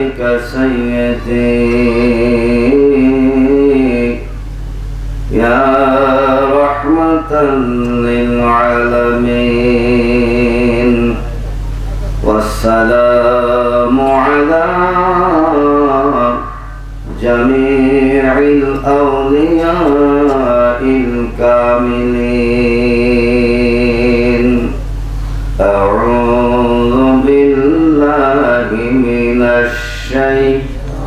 سيدي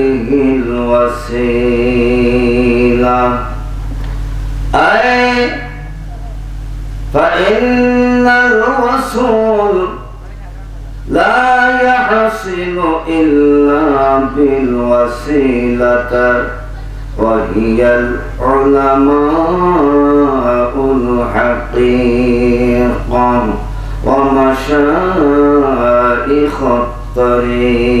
إليه الوسيلة. أي فإن الرسول لا يحصل إلا بالوسيلة وهي العلماء الحقيقة ومشايخ الطريقة.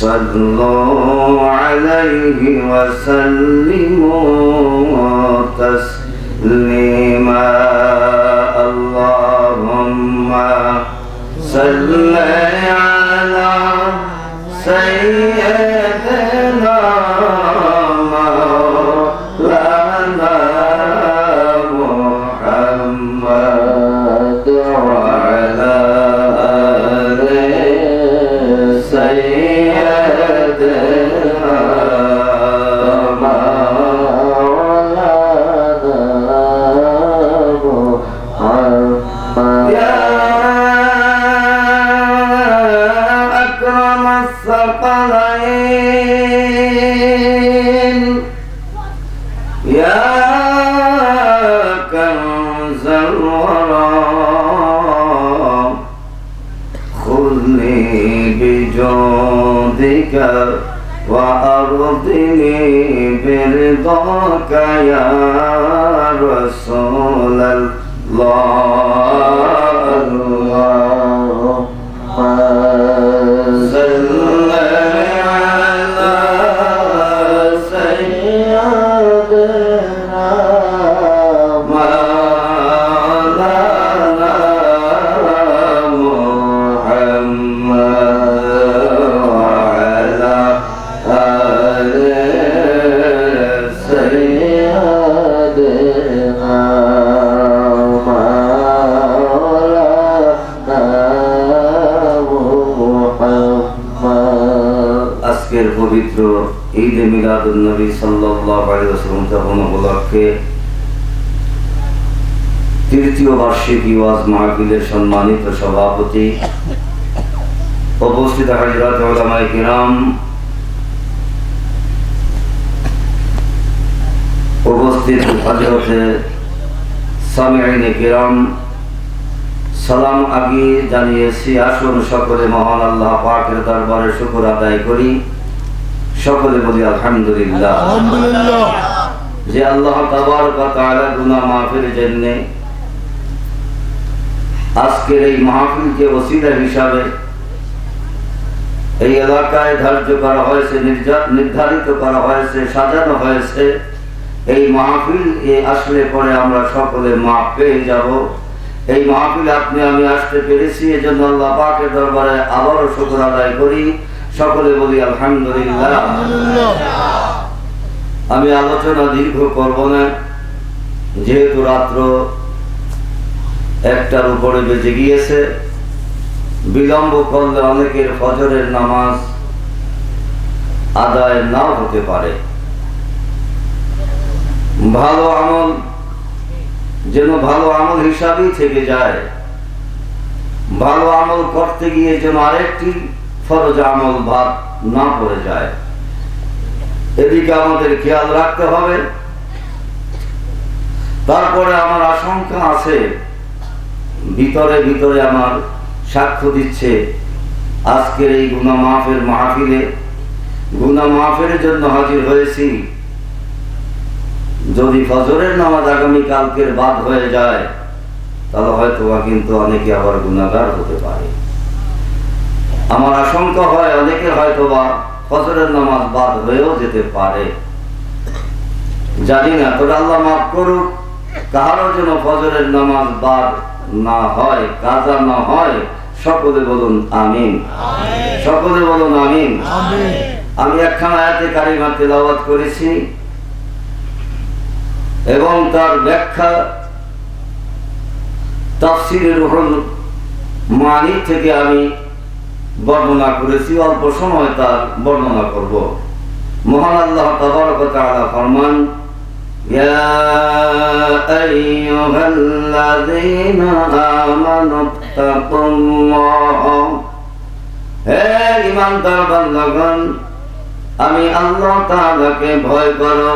صلوا عليه وسلموا تسليما. اللهم صل على سيدنا يا رسول الله আজকের পবিত্র ঈদ মিলাদুল সাল্লাল্লাহু তখন উপলক্ষে তৃতীয় বার্ষিকী ওয়াজ মাহফিলের সম্মানিত সভাপতি, উপস্থিত হাজরাত কিরাম উপস্থিত হজরতে সামিঈনে কিরাম সালাম আগে জানিয়েছি আসুন সকলে মহান আল্লাহ পাকের দরবারে শুকর আদায় করি। সকলে বলি আলহামদুলিল্লাহ। যে আল্লাহ তাবারক ওয়া তাআলা গুনাহ মাফের জন্য আজকের এই মাহফিলকে ওসিলা হিসাবে এই এলাকায় ধার্য করা হয়েছে নির্ধারিত করা হয়েছে সাজানো হয়েছে। এই মাহফিল আসলে পরে আমরা সকলে মাপ পেয়ে যাব। এই মাহফিল আপনি আমি আসতে পেরেছি এজন্য আল্লাহ পাকের দরবারে আবারও শুকর আদায় করি। সকলে বলি আলহামদুলিল্লাহ। আলহামদুলিল্লাহ। আমি আলোচনা দীর্ঘ করব না। যেহেতু রাত্র একটার উপরে বেজে গিয়েছে বিলম্ব করলে অনেকের ফজরের নামাজ আদায় নাও হতে পারে। ভালো আমল, যেন ভালো আমল হিসাবেই থেকে যায়। ভালো আমল করতে গিয়ে যেন আরেকটি ফরজ আমল ভাত না পড়ে যায়। এদিকে আমাদের খেয়াল রাখতে হবে। তারপরে আমার আশঙ্কা আছে, ভিতরে ভিতরে আমার সাক্ষ্য দিচ্ছে, আজকের এই গুনা মাহফের মাহফিলে। গুনা মাহফের জন্য হাজির হয়েছি। যদি ফজরের নামাজ আগামী কালকের বাদ হয়ে যায় তাহলে হয়তো কিন্তু অনেকে আবার গুণাগার হতে পারে। আমার আশঙ্কা হয় অনেকে হয়তো বা ফজরের নামাজ বাদ হয়েও যেতে পারে। জানি না তোর আল্লাহ মাফ করুক কাহারও যেন ফজরের নামাজ বাদ না হয় কাজা না হয় সকলে বলুন আমিন। সকলে বলুন আমিন। আমি একখানা আয়াতে কারিমা তেলাওয়াত করেছি। এবং তার ব্যাখ্যা তাফসিরের রুহুল মানি থেকে আমি বর্ণনা করেছি অল্প সময় তার বর্ণনা করব মহান আল্লাহ তাবারক ওয়া তাআলা ফরমান يا أيها الذين آمنوا اتقوا الله হে ইমানদার বান্দাগণ আমি আল্লাহ তাআলাকে ভয় করো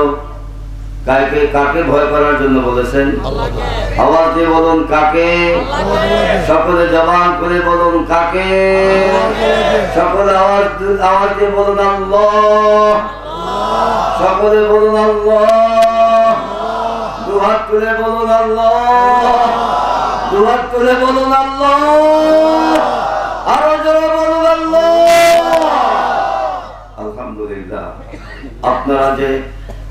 কাকে কাকে ভয় করার জন্য বলেছেন? আওয়াজ দিয়ে বলুন কাকে? সকলে জবান করে বলুন কাকে? সকলে আওয়াজ আওয়াজ দিয়ে বলুন আল্লাহ। সকলে বলুন আল্লাহ। দুহাত তুলে বলুন আল্লাহ। দুহাত তুলে বলুন আল্লাহ। আরও জোরে বলুন আল্লাহ। আলহামদুলিল্লাহ। আপনারা যে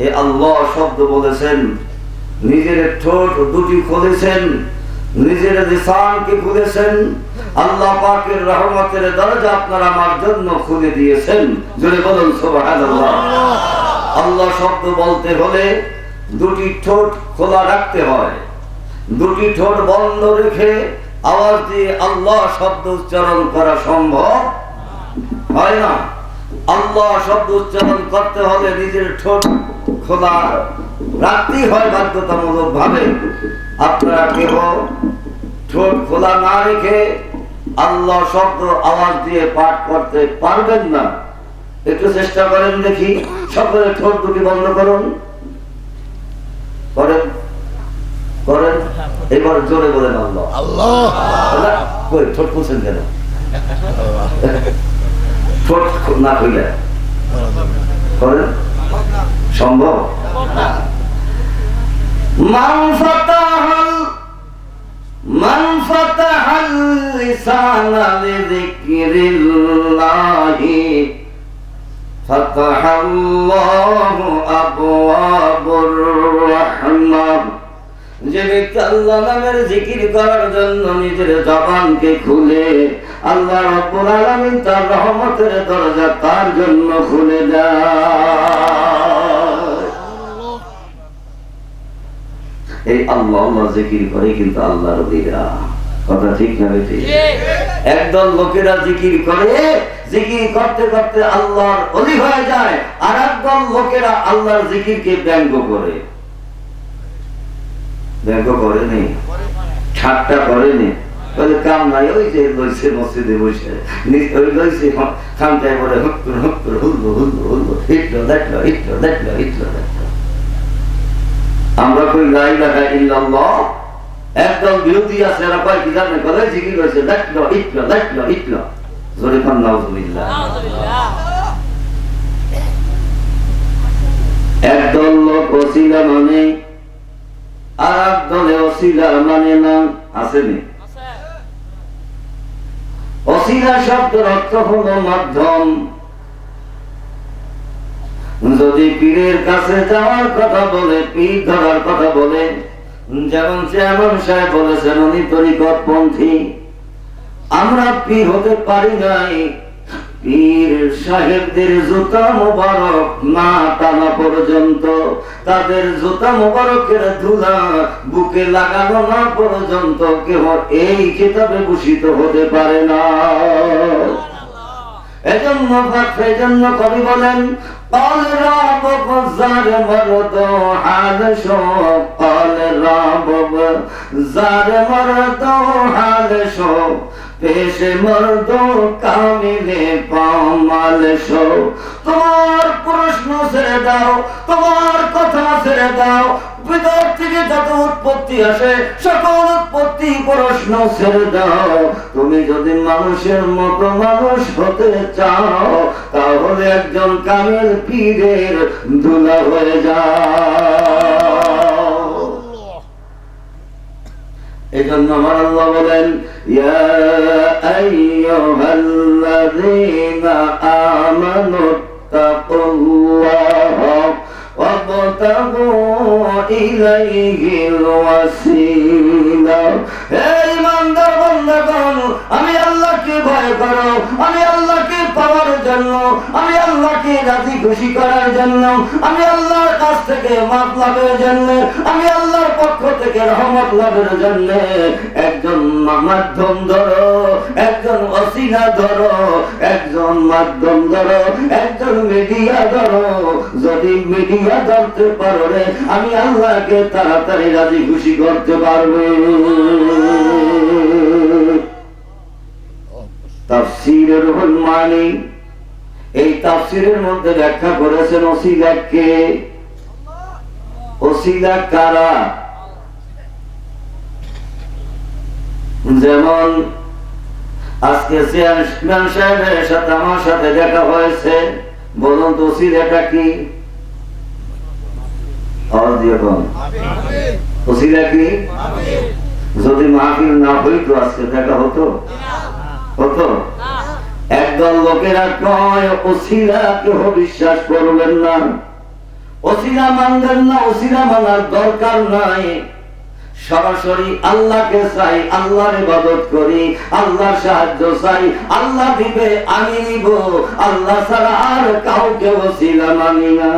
এ আল্লাহ শব্দ বলেছেন, নিজের ঠোঁট দুটি খুলেছেন, নিজের লিসানকে খুলেছেন, আল্লাহ পাকের রহমতের দরজা আপনারা আমার জন্য খুলে দিয়েছেন। জোরে বলুন, সুবহানাল্লাহ। আল্লাহ শব্দ বলতে হলে দুটি ঠোঁট খোলা রাখতে হয়। দুটি ঠোঁট বন্ধ রেখে আওয়াজ দিয়ে আল্লাহ শব্দ উচ্চারণ করা সম্ভব হয় না। আল্লাহ শব্দ উচ্চারণ করতে হলে নিজের ঠোঁট খোলা রাখতেই হয় বাধ্যতামূলক ভাবে। আপনারা কেহ ঠোঁট খোলা না রেখে আল্লাহ শব্দ আওয়াজ দিয়ে পাঠ করতে পারবেন না। একটু চেষ্টা করেন দেখি সকলে ঠোঁট দুটি বন্ধ করুন। করেন করেন এবার জোরে বলেন আল্লাহ। আল্লাহ! কই ঠোঁট খুলছেন কেন? ঠোঁট না খুলে করেন। সম্ভব মান ফাতাহাল মান ফাতাহাল লিসানা লিযিকরিল্লাহি فتح الله أبواب الرحمة যে ব্যক্তি আল্লাহ নামের জিকির করার জন্য নিজের জবানকে খুলে আল্লাহ রব্বুল আলামিন তার রহমতের দরজা তার জন্য খুলে দেয় এই আল্লাহ আল্লাহ জিকির করে কিন্তু আল্লাহর দিরা কথা ঠিক না ঠিক। একদল লোকেরা জিকির করে জিকির করতে করতে আল্লাহর অলি হয়ে যায় আর একদল লোকেরা আল্লাহর জিকিরকে ব্যঙ্গ করে। ব্যঙ্গ করেনি ঠাট্টা করেনি বলে কাম নাই ওই যে লইছে মসজিদে বসে। ওই লইছে খামটায় বলে হুক্কুর হুক্কুর হুল্লো হুল্লো হুল্লো হিটলো দেখল হিটলো দেখল হিটলো দেখল। আমরা কই লাই লাগা ইল্লাল্লাহ একদম বিরোধী আছে এরা কয় কি জানে বলে জিকির হয়েছে দেখল হিটলো দেখল হিটলো জোরে খান নাউজুবিল্লাহ। একদল লোক ওসিলা মানে আর এক দলে অশিলা মানে না আসেনি অশিলা শব্দের অর্থ হলো মাধ্যম। যদি পীরের কাছে যাওয়ার কথা বলে, পীর ধরার কথা বলে, যেমন চেয়ারম্যান সাহেব বলেছেন, উনি তরিকত পন্থী আমরা পীর হতে পারি নাই। পীর সাহেবদের জুতা মোবারক না টানা পর্যন্ত, তাদের জুতা মোবারকের ধুলা বুকে লাগানো না পর্যন্ত কেউ এই কিতাবে ভূষিত হতে পারে না। এজন্য এজন্য কবি বলেন قال رب زار مرد حال شو قال رب زار مرد حال شو পেশ মর্দ কামিলে পামাল শো তোমার প্রশ্ন ছেড়ে দাও তোমার কথা ছেড়ে দাও। ভিতর থেকে যত উৎপত্তি আসে সকল উৎপত্তি প্রশ্ন ছেড়ে দাও। তুমি যদি মানুষের মতো মানুষ হতে চাও তাহলে একজন কামেল পীরের দুলা হয়ে যাও। এই জন্য আমার আল্লাহ বলেন يا أيها الذين آمنوا اتقوا الله وابتغوا আমি আল্লাহকে ভয় করো, আমি আল্লাহকে পাওয়ার জন্য, আমি আল্লাহকে রাজি খুশি করার জন্য, আমি আল্লাহর কাছ থেকে মাপ লাভের জন্য, আমি আল্লাহর পক্ষ থেকে রহমত লাভের জন্য। একজন মাধ্যম ধরো একজন অসিনা ধরো, একজন মাধ্যম ধরো, একজন মিডিয়া ধরো। যদি মিডিয়া ধরতে পারো রে, আমি আল্লাহকে তাড়াতাড়ি রাজি খুশি করতে পারবে। তাফসিরের রুহুল মানি, এই তাফসিরের মধ্যে ব্যাখ্যা করেছেন ওসিলাকে ওসিলা কারা? যেমন আজকে সাহেবের সাথে আমার সাথে দেখা হয়েছে। বলুন তো কি? যদি মাহফিল না হইতো আজকে দেখা হতো? হতো? একদল লোকেরা কয় কেহ বিশ্বাস করবেন না। ওসিলা মানবেন না ওসিলা মানার দরকার নাই। সরাসরি আল্লাহকে চাই, আল্লাহর ইবাদত করি, আল্লাহর সাহায্য চাই, আল্লাহ দিবে আমি নিব, আল্লাহ ছাড়া আর কাউকে ওসিলা মানি না।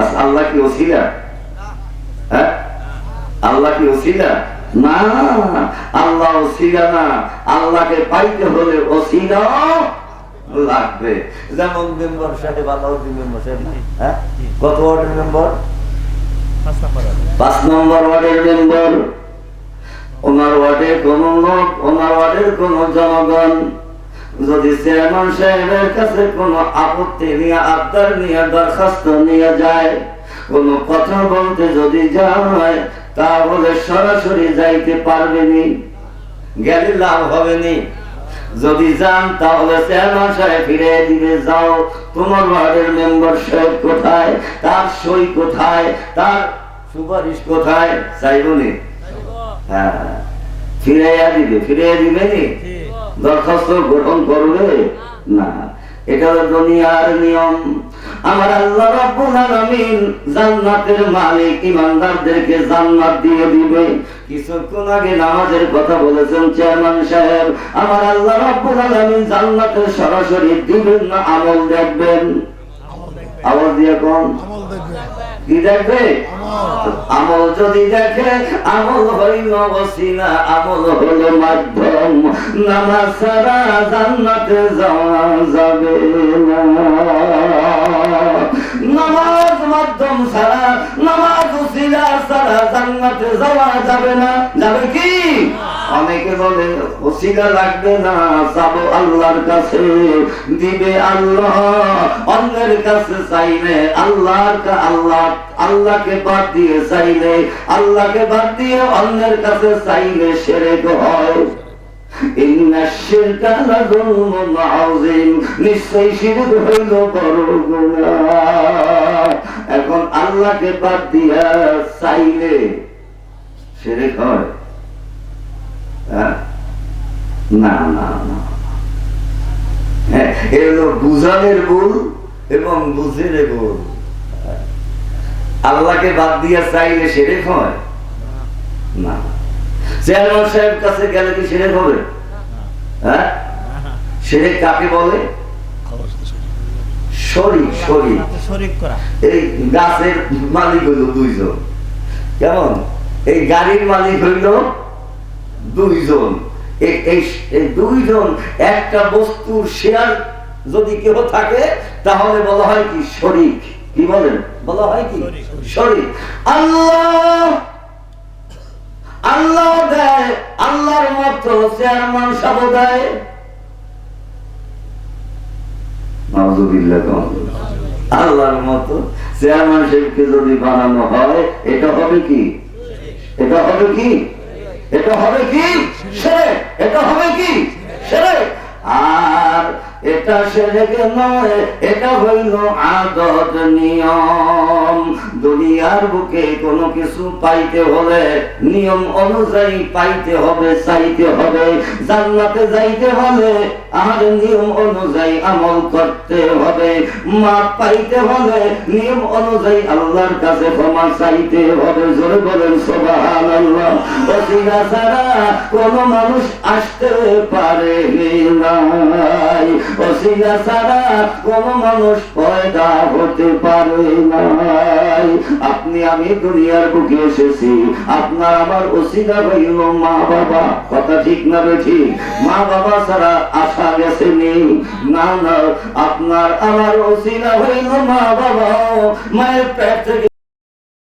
আচ্ছা আল্লাহ কি ওসিলা? হ্যাঁ? আল্লাহ কি ওসিলা? না আল্লাহ ওসিলা না। আল্লাহকে পাইতে হলে ওসিলা লাগবে। যেমন মেম্বার সাহেব আলাউদ্দিন মেম্বার সাহেব হ্যাঁ? কত ওয়ার্ডের মেম্বার? পাঁচ নম্বর ওয়ার্ডের। মেম্বার। ওনার ওয়ার্ডে কোন লোক ওনার ওয়ার্ডের কোন জনগণ। যদি চেয়ারম্যান সাহেবের কাছে কোন আপত্তি নিয়ে আবদার নিয়ে দরখাস্ত নিয়ে যায় কোন কথা বলতে যদি যায় তাহলে সরাসরি যাইতে পারবেনি। গেলে লাভ হবে নি যদি যান তাহলে চেয়ারম্যান সাহেব ফিরে দিবে যাও। তোমার ওয়ার্ডের মেম্বার সাহেব কোথায়? তার সই কোথায়? তার সুপারিশ কোথায়? চাইবনি হ্যাঁ। ফিরাইয়া দিবে। ফিরাইয়া দিবে নি? দরখাস্ত গ্রহণ করবে? না। এটা দুনিয়ার নিয়ম। আমার আল্লাহ রাব্বুল আলামিন জান্নাতের মালিক ইমানদারদেরকে জান্নাত দিয়ে দিবে। কিছুক্ষণ আগে নামাজের কথা বলেছেন চেয়ারম্যান সাহেব, আমার আল্লাহ রাব্বুল আলামিন জান্নাতের সরাসরি দিবেন না আমল দেখবেন। আওয়াজ দিয়ে কোন? কি দেখবে? আমল যদি দেখে, আমল হইল বসিনা আমল হইল মাধ্যম। নামাজ ছাড়া জান্নাতে যাওয়া যাবে। জান্নাতে যাওয়া যাবে না। যাবে কি? অনেকে বলে, ওসিলা লাগবে না, যাব আল্লাহর কাছে। দিবে আল্লাহ, অন্যের কাছে চাইলে আল্লাহর আল্লাহ, আল্লাহকে বাদ দিয়ে চাইলে, আল্লাহকে বাদ দিয়ে অন্যের কাছে চাইলে সেরেক হয়। ইন্না শিরকা হইল বড় আল্লাহকে বাদ দিয়া চাইলে শিরক হয়। হ্যাঁ? না না না। হ্যাঁ এ বুঝানের ভুল এবং বুঝে রে গোল আল্লাহকে বাদ দিয়ে চাইলে সেরে হয়? না। চেয়ারম্যান সাহেব কাছে গেলে কি সেরে হবে? হ্যাঁ? সেরে কাকে বলে? শরিক করা। এই গাছের মালিক হইল দুইজন। কেমন? এই গাড়ির মালিক হইল দুইজন। এই- দুইজন একটা বস্তুর শেয়ার যদি কেউ থাকে তাহলে বলা হয় কি শরিক। কি বলেন? বলা হয় কি? শরিক। আল্লাহ আল্লাহ দেয় আল্লাহর মতো চেয়ারম্যান সাহেব দেয় নাউজুবিল্লাহ কম। আল্লাহর মতো চেয়ারম্যান সাহেবকে যদি বানানো হয়, এটা হবে কি? এটা হবে কি? এটা হবে কি? সেরে এটা হবে কি? সেরে আর এটা সেরেকে নয়, এটা হইল আদত নিয়ম। দুনিয়ার বুকে কোনো কিছু পাইতে হলে নিয়ম অনুযায়ী পাইতে হবে, চাইতে হবে। জান্নাতে যাইতে হলে আর নিয়ম অনুযায়ী আমল করতে হবে। মা পাইতে হলে নিয়ম অনুযায়ী আল্লাহর কাছে ক্ষমা চাইতে হবে। জোরে বলেন, সুবহানাল্লাহ। ওসিলা ছাড়া কোন মানুষ আসতে পারে নাই। ছাড়া কোন মানুষ পয়দা হতে পারে নাই। আপনি, আমি দুনিয়ার বুকে এসেছি। আপনার আমার ওসিলা হইল মা বাবা। কথা ঠিক না বে ঠিক? মা বাবা ছাড়া আশা গেছে নেই না না, আপনার আমার ওসিলা হইল মা বাবা। মায়ের পেট থেকে